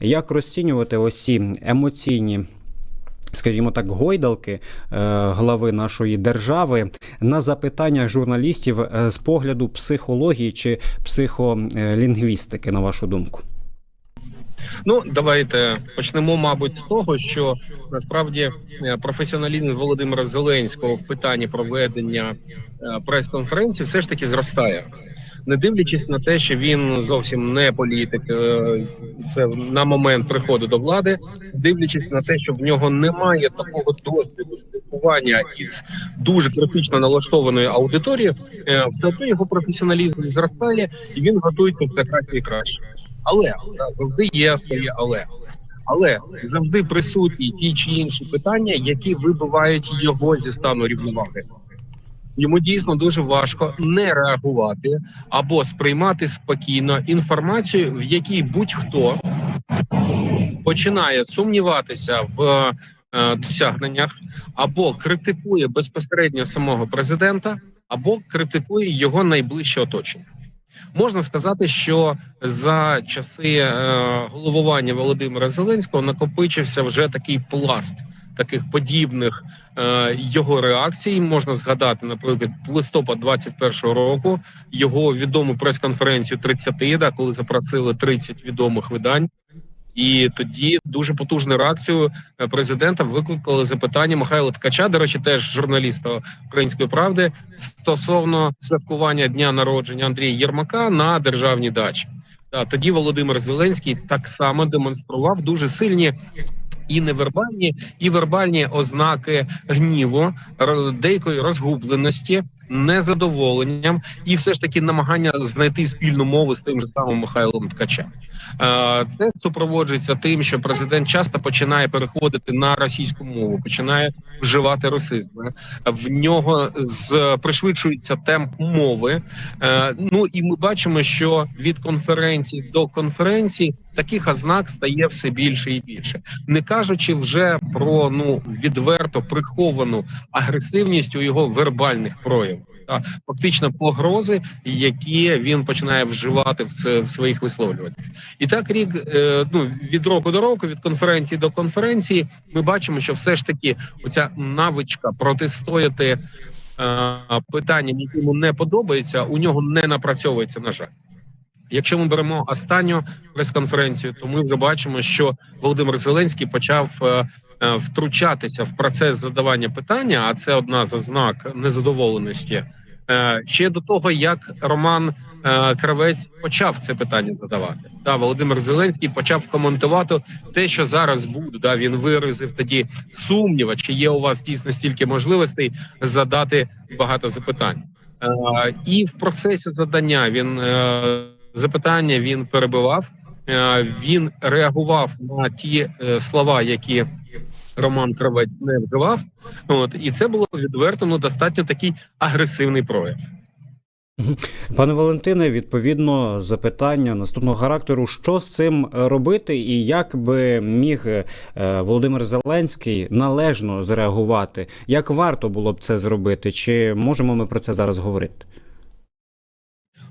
Як розцінювати ось ці емоційні? Скажімо так, гойдалки е, глави нашої держави на запитання журналістів е, з погляду психології чи психолінгвістики, на вашу думку? Ну, давайте почнемо, мабуть, з того, що насправді е, професіоналізм Володимира Зеленського в питанні проведення прес-конференції все ж таки зростає. Не дивлячись на те, що він зовсім не політик, е, це на момент приходу до влади, дивлячись на те, що в нього немає такого досвіду спілкування із дуже критично налаштованою аудиторією, е, все одно його професіоналізм зростає, і він готується все краще і краще. Але завжди є своє але. Але завжди присутні ті чи інші питання, які вибивають його зі стану рівноваги. Йому дійсно дуже важко не реагувати або сприймати спокійно інформацію, в якій будь-хто починає сумніватися в е, досягненнях, або критикує безпосередньо самого президента, або критикує його найближче оточення. Можна сказати, що за часи е, головування Володимира Зеленського накопичився вже такий пласт таких подібних е, його реакцій. Можна згадати, наприклад, листопад 21-го року його відому прес-конференцію 30, да, коли запросили 30 відомих видань. І тоді дуже потужну реакцію е, президента викликали запитання Михайла Ткача, до речі, теж журналіста української правди стосовно святкування дня народження Андрія Єрмака на державній дачі. Та тоді Володимир Зеленський так само демонстрував дуже сильні. І невербальні, і вербальні ознаки гніву, деякої розгубленості, незадоволенням, і все ж таки намагання знайти спільну мову з тим же самим Михайлом Ткачем. Е, Це супроводжується тим, що президент часто починає переходити на російську мову, починає вживати росизми. В нього з пришвидшується темп мови. Е, Ну і ми бачимо, що від конференції до конференції таких ознак стає все більше і більше, не кажучи вже про ну відверто приховану агресивність у його вербальних проявах. Фактично погрози, які він починає вживати в це в своїх висловлюваннях, і так рік е, ну від року до року, від конференції до конференції, ми бачимо, що все ж таки оця навичка протистояти е, питанням, які йому не подобаються, у нього не напрацьовується. На жаль, якщо ми беремо останню прес-конференцію, то ми вже бачимо, що Володимир Зеленський почав. Е, Втручатися в процес задавання питання, а це одна з ознак незадоволеності. Е, Ще до того, як Роман е, Кравець почав це питання задавати, да, Володимир Зеленський почав коментувати те, що зараз буде. Да, він виразив тоді сумніва, чи є у вас дійсно стільки можливостей задати багато запитань. І в процесі задання він запитання він перебивав, він реагував на ті слова, які Роман Кравець не вживав. От і це було відверто ну, достатньо такий агресивний прояв. Пане Валентине, відповідно, запитання наступного характеру: що з цим робити, і як би міг е, Володимир Зеленський належно зреагувати? Як варто було б це зробити? Чи можемо ми про це зараз говорити?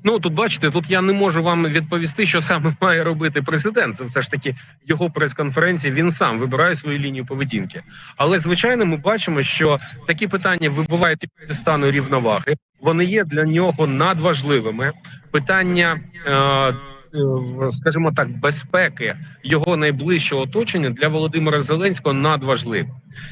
Ну тут бачите, тут я не можу вам відповісти, що саме має робити президент. Це все ж таки його прес-конференція. Він сам вибирає свою лінію поведінки. Але звичайно, ми бачимо, що такі питання вибувають із стану рівноваги. Вони є для нього надважливими. Питання, е, скажімо так, безпеки його найближчого оточення для Володимира Зеленського надважливе.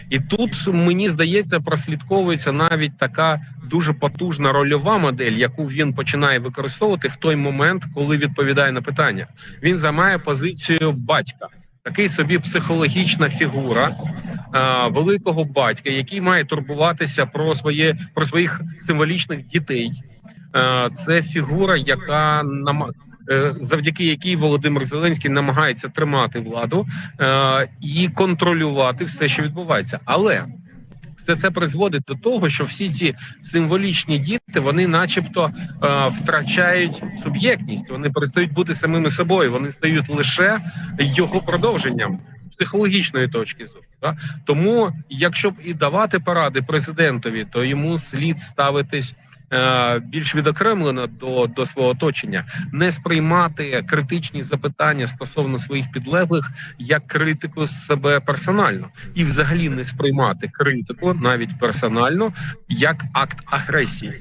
І тут мені здається, прослідковується навіть така дуже потужна рольова модель, яку він починає використовувати в той момент, коли відповідає на питання. Він займає позицію батька, такий собі психологічна фігура а, великого батька, який має турбуватися про своє про своїх символічних дітей. А, це фігура, яка нам е, завдяки якій Володимир Зеленський намагається тримати владу е, і контролювати все, що відбувається, але все це призводить до того, що всі ці символічні діти вони, начебто, е, втрачають суб'єктність. Вони перестають бути самими собою. Вони стають лише його продовженням з психологічної точки зору. Да? Тому, якщо б і давати поради президентові, то йому слід ставитись е, більш відокремлено до, до свого оточення, не сприймати критичні запитання стосовно своїх підлеглих як критику себе персонально, і взагалі не сприймати критику навіть персонально як акт агресії.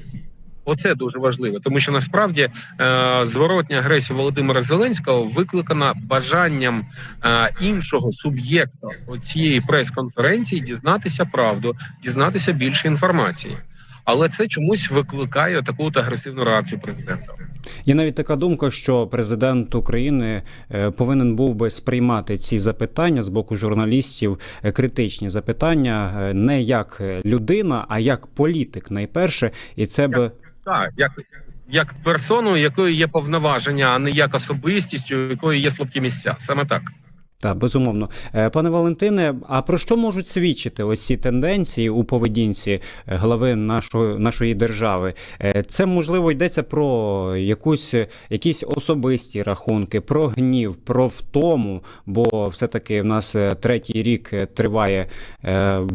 Оце дуже важливо, тому що насправді е, зворотня агресія Володимира Зеленського викликана бажанням е, іншого суб'єкта цієї прес-конференції дізнатися правду, дізнатися більше інформації. Але це чомусь викликає таку от агресивну реакцію президента. Є навіть така думка, що президент України е, повинен був би сприймати ці запитання з боку журналістів, е, критичні запитання е, не як людина, а як політик найперше, і це би Так, як, як персону, якої є повноваження, а не як особистістю, якої є слабкі місця. Саме так. Так, безумовно, Е, пане Валентине. А про що можуть свідчити ось ці тенденції у поведінці е, глави нашої нашої держави? Е, Це можливо йдеться про якусь якісь особисті рахунки, про гнів, про втому. Бо все-таки в нас третій рік триває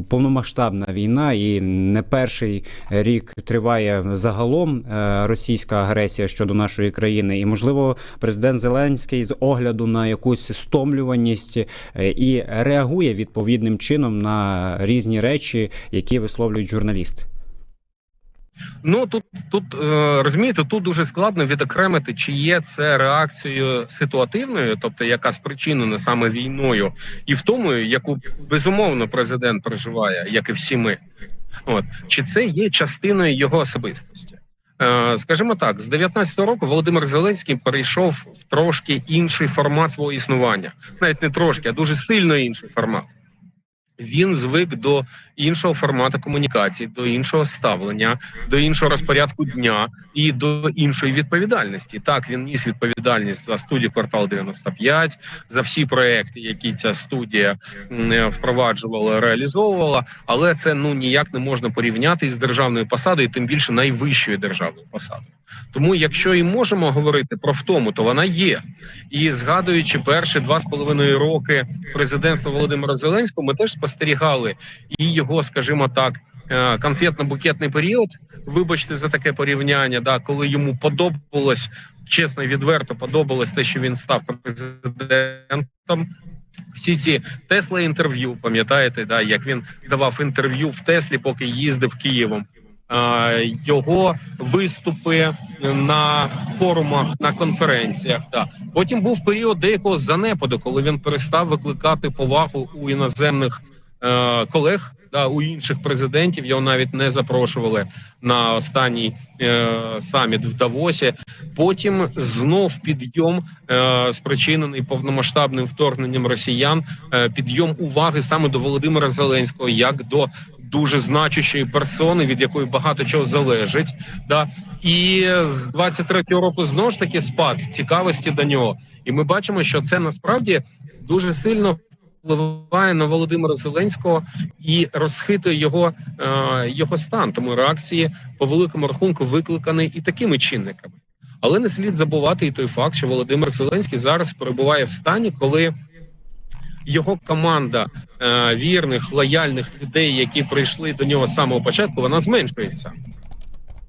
повномасштабна війна, і не перший рік триває загалом російська агресія щодо нашої країни. І можливо, президент Зеленський з огляду на якусь стомлюваність е, і реагує відповідним чином на різні речі, які висловлюють журналісти. Ну тут тут е, розумієте, тут дуже складно відокремити, чи є це реакцією ситуативною, тобто яка спричинена саме війною, і в тому, яку безумовно президент проживає, як і всі ми. От чи це є частиною його особистості? Е, Скажімо так, з 19-го року Володимир Зеленський перейшов в трошки інший формат свого існування, навіть не трошки, а дуже сильно інший формат. Він звик до іншого формату комунікації, до іншого ставлення, до іншого розпорядку дня і до іншої відповідальності. Так, він ніс відповідальність за студію квартал 95, за всі проекти, які ця студія м, впроваджувала, реалізовувала. Але це ну ніяк не можна порівняти із державною посадою, тим більше найвищою державною посадою. Тому, якщо і можемо говорити про втому, то вона є. І згадуючи перші два з половиною роки президентства Володимира Зеленського, ми теж спостерігали і його, скажімо так, е, конфетно-букетний період. Вибачте за таке порівняння, да, коли йому подобалось чесно і відверто подобалось те, що він став президентом. Всі ці Тесла інтерв'ю, пам'ятаєте, да, як він давав інтерв'ю в Теслі, поки їздив Києвом. Е, Його виступи на форумах, на конференціях. Да. Потім був період деякого занепаду, коли він перестав викликати повагу у іноземних е, колег. Да, у інших президентів його навіть не запрошували на останній е, саміт в Давосі. Потім знов підйом е, спричинений повномасштабним вторгненням росіян. Е, підйом уваги саме до Володимира Зеленського, як до дуже значущої персони, від якої багато чого залежить. Да і з 23-го року знову ж таки спад цікавості до нього. І ми бачимо, що це насправді дуже сильно впливає на Володимира Зеленського і розхитує його, е, його стан. Тому реакції по великому рахунку викликані і такими чинниками. Але не слід забувати і той факт, що Володимир Зеленський зараз перебуває в стані, коли його команда е, вірних лояльних людей, які прийшли до нього з самого початку, вона зменшується.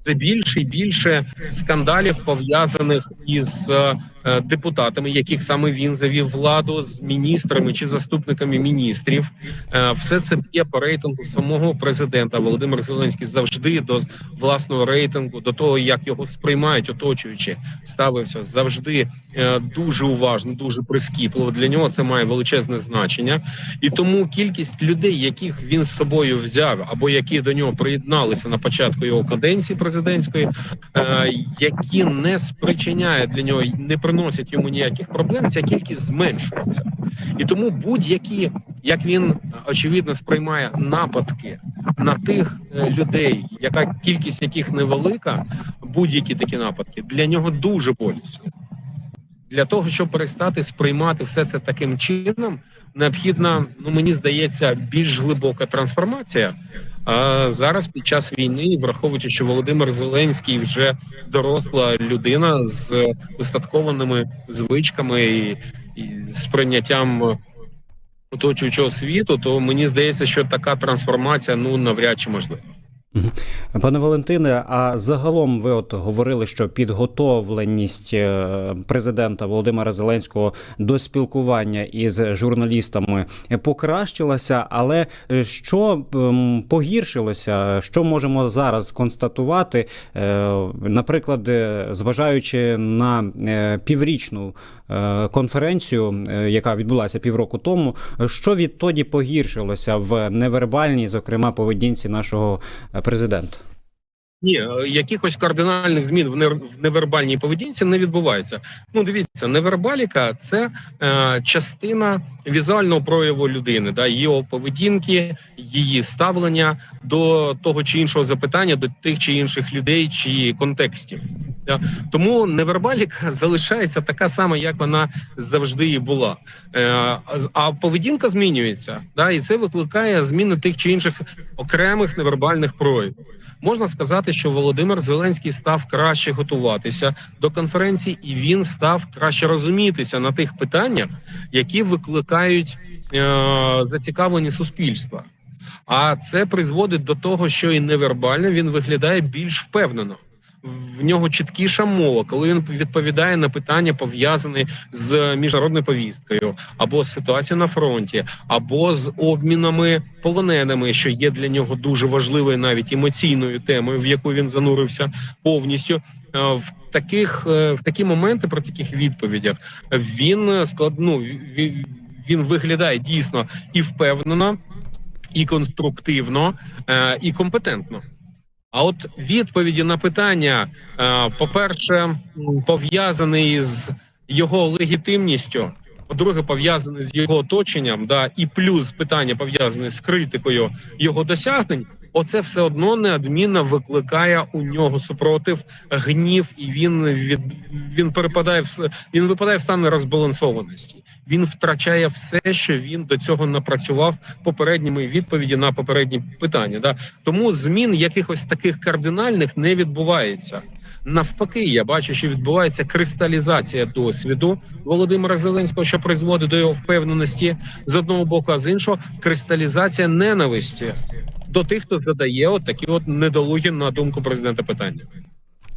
Це більше і більше скандалів пов'язаних із е, депутатами, яких саме він завів владу з міністрами чи заступниками міністрів. Е, все це б'є по рейтингу самого президента. Володимир Зеленський завжди до власного рейтингу, до того як його сприймають, оточуючи, ставився завжди е, дуже уважно, дуже прискіпливо. Для нього це має величезне значення, і тому кількість людей, яких він з собою взяв, або які до нього приєдналися на початку його каденції президентської, е, які не спричиняють для нього, не приносять йому ніяких проблем. Ця кількість зменшується, і тому будь-які, як він очевидно сприймає нападки на тих е, людей, яка кількість яких невелика, будь-які такі нападки для нього дуже болісні. Для того щоб перестати сприймати все це таким чином, необхідна, ну мені здається, більш глибока трансформація. А зараз під час війни, враховуючи, що Володимир Зеленський вже доросла людина з устаткованими звичками і, і сприйняттям оточуючого світу, то мені здається, що така трансформація ну навряд чи можлива. Пане Валентине, а загалом ви от говорили, що підготовленість е, президента Володимира Зеленського до спілкування із журналістами покращилася, але е, що ем, погіршилося? Що можемо зараз констатувати? Е, Наприклад, е, зважаючи на е, піврічну е, конференцію, е, яка відбулася півроку тому, що відтоді погіршилося в невербальній, зокрема, поведінці нашого е, президента? Ні, е, якихось кардинальних змін в невербальній поведінці не відбувається. Ну, дивіться, невербаліка це е, частина візуального прояву людини, да, її поведінки, її ставлення до того чи іншого запитання, до тих чи інших людей чи контекстів. Тому невербаліка залишається така сама, як вона завжди і була. Е, а поведінка змінюється, да, і це викликає зміни тих чи інших окремих невербальних проявів. Можна сказати, що Володимир Зеленський став краще готуватися до конференції, і він став краще розумітися на тих питаннях, які викликають е, зацікавлені суспільства. А це призводить до того, що і невербально він виглядає більш впевнено. В нього чіткіша мова, коли він відповідає на питання, пов'язані з міжнародною повісткою, або з ситуацією на фронті, або з обмінами полоненими, що є для нього дуже важливою, навіть емоційною темою, в яку він занурився повністю. Е, В таких е, в такі моменти при таких відповідях він е, склад, ну, він, він виглядає дійсно і впевнено, і конструктивно, е, і компетентно. А от відповіді на питання, е, по-перше, пов'язаний з його легітимністю. По-друге, пов'язаний з його оточенням, да, і плюс питання пов'язане з критикою його досягнень. Оце все одно неадмінно викликає у нього супротив, гнів, і він від він перепадає в він випадає в стан розбалансованості. Він втрачає все, що він до цього напрацював попередніми відповіді на попередні питання. Да тому змін якихось таких кардинальних не відбувається. Навпаки, я бачу, що відбувається кристалізація досвіду Володимира Зеленського, що призводить до його впевненості з одного боку, а з іншого кристалізація ненависті до тих, хто задає от такі от недолугі на думку президента питання.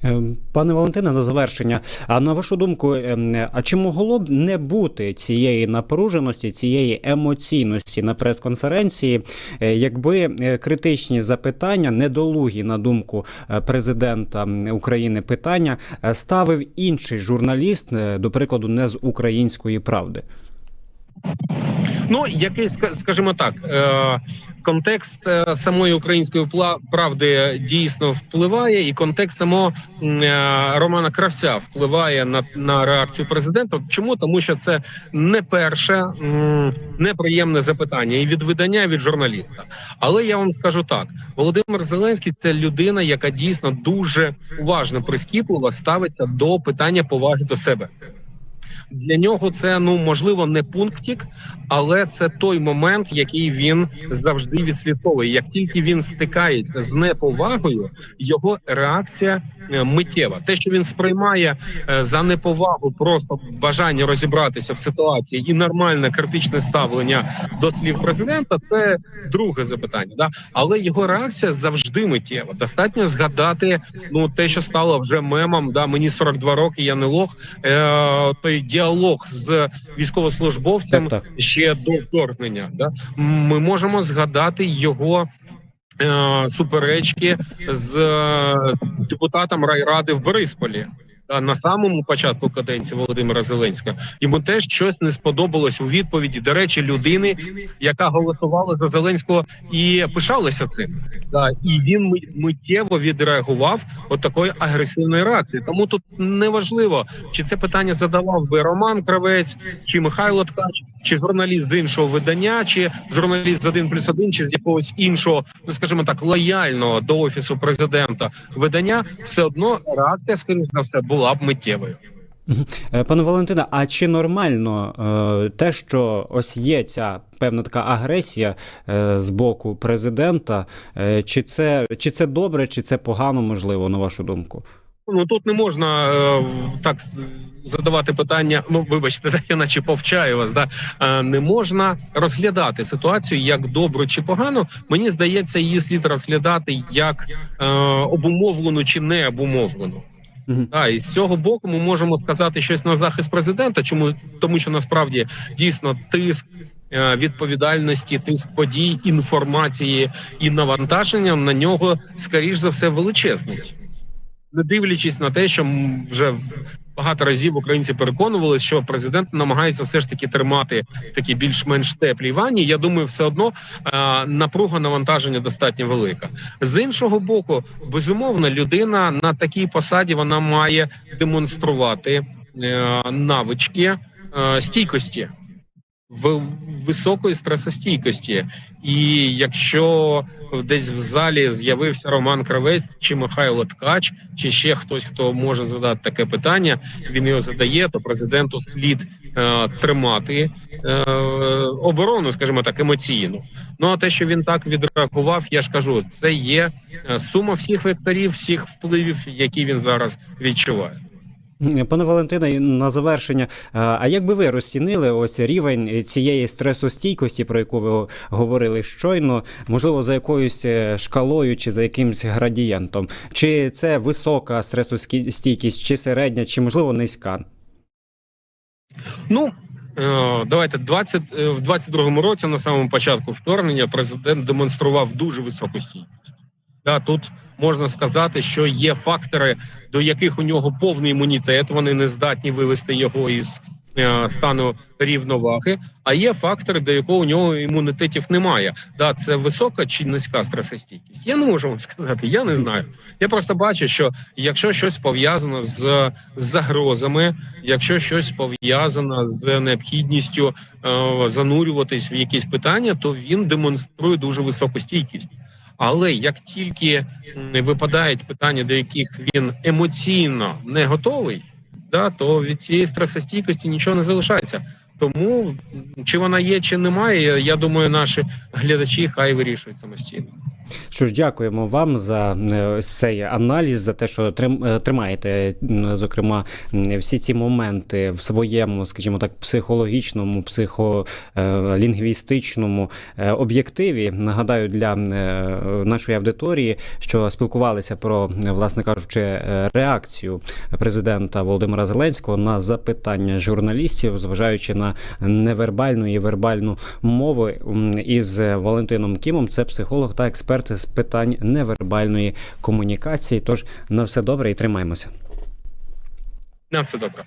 Е, Пане Валентине, на завершення. А на вашу думку, ем, а чи могло б не бути цієї напруженості, цієї емоційності на прес-конференції, е, якби е, критичні запитання, недолугі на думку е, президента України питання, ставив інший журналіст, до прикладу, не з української правди? Ну, який ска- скажімо так, е, контекст е, самої української правди дійсно впливає, і контекст самого е, Романа Кравця впливає на, на реакцію президента. Чому тому, що це не перше неприємне запитання і від видання, і від журналіста. Але я вам скажу так: Володимир Зеленський це людина, яка дійсно дуже уважно прискіпливо ставиться до питання поваги до себе. Для нього це ну можливо не пунктик, але це той момент, який він завжди відслідковує. Як тільки він стикається з неповагою, його реакція е, миттєва. Те, що він сприймає е, за неповагу, просто бажання розібратися в ситуації і нормальне критичне ставлення до слів президента, це друге запитання. Да? Але його реакція завжди миттєва. Достатньо згадати ну те, що стало вже мемом. Да, мені 42 роки, я не лох. Е, той діалог з військовослужбовцем Так, так. ще до вторгнення. Да? Ми можемо згадати його. е, Суперечки з е, депутатом райради в Борисполі на самому початку каденції Володимира Зеленського йому теж щось не сподобалось у відповіді. До речі, людини, яка голосувала за Зеленського і пишалася цим. Да, і він ми- миттєво відреагував от такою агресивною реакцією. Тому тут неважливо, чи це питання задавав би Роман Кравець, чи Михайло Ткач, чи журналіст з іншого видання, чи журналіст з 1 плюс 1, чи з якогось іншого, ну скажімо так, лояльного до офісу президента видання, все одно реакція, скоріш за все, була б миттєвою. Е, Пане Валентине, а чи нормально е, те, що ось є ця певна така агресія е, з боку президента? Чи це чи це добре, чи це погано, можливо, на вашу думку? Ну тут не можна е, так задавати питання. Ну, вибачте, я наче повчаю вас. Да е, не можна розглядати ситуацію як добру чи погану. Мені здається, її слід розглядати як е, обумовлену чи не обумовлену. Мгм. Да, і з цього боку ми можемо сказати щось на захист президента. Чому тому, що насправді дійсно тиск е, відповідальності, тиск подій, інформації і навантаження на нього скоріш за все величезний. Не дивлячись на те, що вже багато разів українці переконувалися, що президент намагається все ж таки тримати такі більш-менш теплі ванні. Я думаю, все одно напруга навантаження достатньо велика. З іншого боку, безумовно, людина на такій посаді вона має демонструвати е, навички е, стійкості. В високої стресостійкості, і якщо десь в залі з'явився Роман Кравець чи Михайло Ткач, чи ще хтось, хто може задати таке питання, він його задає, то президенту слід е, тримати е, оборону, скажімо так, емоційну. Ну а те, що він так відреагував, я ж кажу, це є е, сума всіх векторів, всіх впливів, які він зараз відчуває. Пане Валентине, на завершення. а а як би ви розцінили ось рівень цієї стресостійкості, про яку ви говорили щойно, можливо, за якоюсь е, шкалою чи за якимсь градієнтом? Чи це висока стресостійкість, чи середня, чи можливо низька? Ну е, давайте 20, е, в 22-му році, на самому початку вторгнення, президент демонстрував дуже високу стійкість. Да, тут можна сказати, що є фактори, до яких у нього повний імунітет. Вони не здатні вивести його із е, стану рівноваги. А є фактори, до якого у нього імунітетів немає. Да, це висока чи низька стресостійкість. Я не можу вам сказати, я не знаю. Я просто бачу, що якщо щось пов'язано з, загрозами, якщо щось пов'язано з необхідністю е, занурюватись в якісь питання, то він демонструє дуже високу стійкість. Але як тільки випадають питання, до яких він емоційно не готовий, да, то від цієї стресостійкості нічого не залишається. Тому чи вона є, чи немає, я думаю, наші глядачі хай вирішують самостійно. Що ж, дякуємо вам за е, цей аналіз, за те, що е, тримаєте, зокрема, всі ці моменти в своєму, скажімо так, психологічному, психолінгвістичному е, об'єктиві. Нагадаю для нашої аудиторії, що спілкувалися про, власне кажучи, реакцію президента Володимира Зеленського на запитання журналістів, зважаючи на невербальну і вербальну мову із Валентином Кімом. Це психолог та експерт з питань невербальної комунікації. Тож на все добре і тримаємося. На все добре.